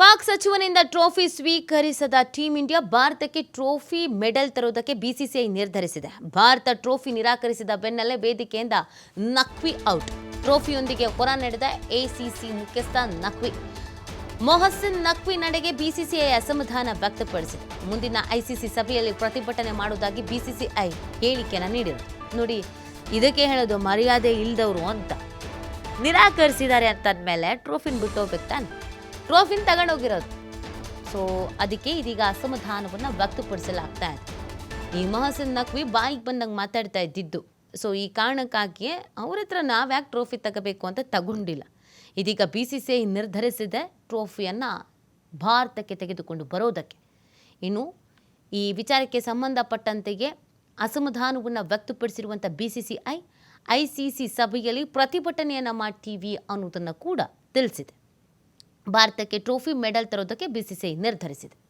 ಪಾಕ್ ಸಚಿವನಿಂದ ಟ್ರೋಫಿ ಸ್ವೀಕರಿಸದ team India ಭಾರತಕ್ಕೆ ಟ್ರೋಫಿ ಮೆಡಲ್ ತರುವುದಕ್ಕೆ ಬಿಸಿಸಿಐ ನಿರ್ಧರಿಸಿದೆ. ಭಾರತ ಟ್ರೋಫಿ ನಿರಾಕರಿಸಿದ ಬೆನ್ನಲ್ಲೇ ವೇದಿಕೆಯಿಂದ ನಕ್ವಿ ಔಟ್. ಟ್ರೋಫಿಯೊಂದಿಗೆ ಹೊರ ನಡೆದ ಎಸಿಸಿ ಮುಖ್ಯಸ್ಥ ನಕ್ವಿ ಮೊಹಸಿನ್ ನಕ್ವಿ ನಡೆಗೆ ಬಿಸಿಸಿಐ ಅಸಮಾಧಾನ ವ್ಯಕ್ತಪಡಿಸಿದೆ. ಮುಂದಿನ ಐಸಿಸಿ ಸಭೆಯಲ್ಲಿ ಪ್ರತಿಭಟನೆ ಮಾಡುವುದಾಗಿ ಬಿಸಿಸಿಐ ಹೇಳಿಕೆಯನ್ನು ನೀಡಿದೆ. ನೋಡಿ, ಇದಕ್ಕೆ ಹೇಳೋದು ಮರ್ಯಾದೆ ಇಲ್ಲದವರು ಅಂತ. ನಿರಾಕರಿಸಿದ್ದಾರೆ ಅಂತಂದ್ಮೇಲೆ ಟ್ರೋಫಿನ ಬಿಟ್ಟು ಹೋಗ್ಬೇಕು ತಾನೆ. ಟ್ರೋಫಿನ ತಗೊಂಡೋಗಿರೋದು ಸೊ ಅದಕ್ಕೆ ಇದೀಗ ಅಸಮಾಧಾನವನ್ನು ವ್ಯಕ್ತಪಡಿಸಲಾಗ್ತಾ ಇದೆ. ಈ ಮಹಸನ್ ನಕ್ವಿ ಬಾಯಿಗೆ ಬಂದಂಗೆ ಮಾತಾಡ್ತಾ ಇದ್ದಿದ್ದು. ಸೊ ಈ ಕಾರಣಕ್ಕಾಗಿಯೇ ಅವ್ರ ಹತ್ರ ನಾವ್ಯಾಕೆ ಟ್ರೋಫಿ ತಗೋಬೇಕು ಅಂತ ತಗೊಂಡಿಲ್ಲ. ಇದೀಗ ಬಿ ಸಿ ಸಿ ಐ ನಿರ್ಧರಿಸಿದೆ ಟ್ರೋಫಿಯನ್ನು ಭಾರತಕ್ಕೆ ತೆಗೆದುಕೊಂಡು ಬರೋದಕ್ಕೆ. ಇನ್ನು ಈ ವಿಚಾರಕ್ಕೆ ಸಂಬಂಧಪಟ್ಟಂತೆಯೇ ಅಸಮಾಧಾನವನ್ನು ವ್ಯಕ್ತಪಡಿಸಿರುವಂಥ B C C I I C C ಸಭೆಯಲ್ಲಿ ಪ್ರತಿಭಟನೆಯನ್ನು ಮಾಡ್ತೀವಿ ಅನ್ನೋದನ್ನು ಕೂಡ ತಿಳಿಸಿದೆ. ಭಾರತಕ್ಕೆ ಟ್ರೋಫಿ ಮೆಡಲ್ ತರೋದಕ್ಕೆ ಬಿಸಿಸಿಐ ನಿರ್ಧರಿಸಿದೆ.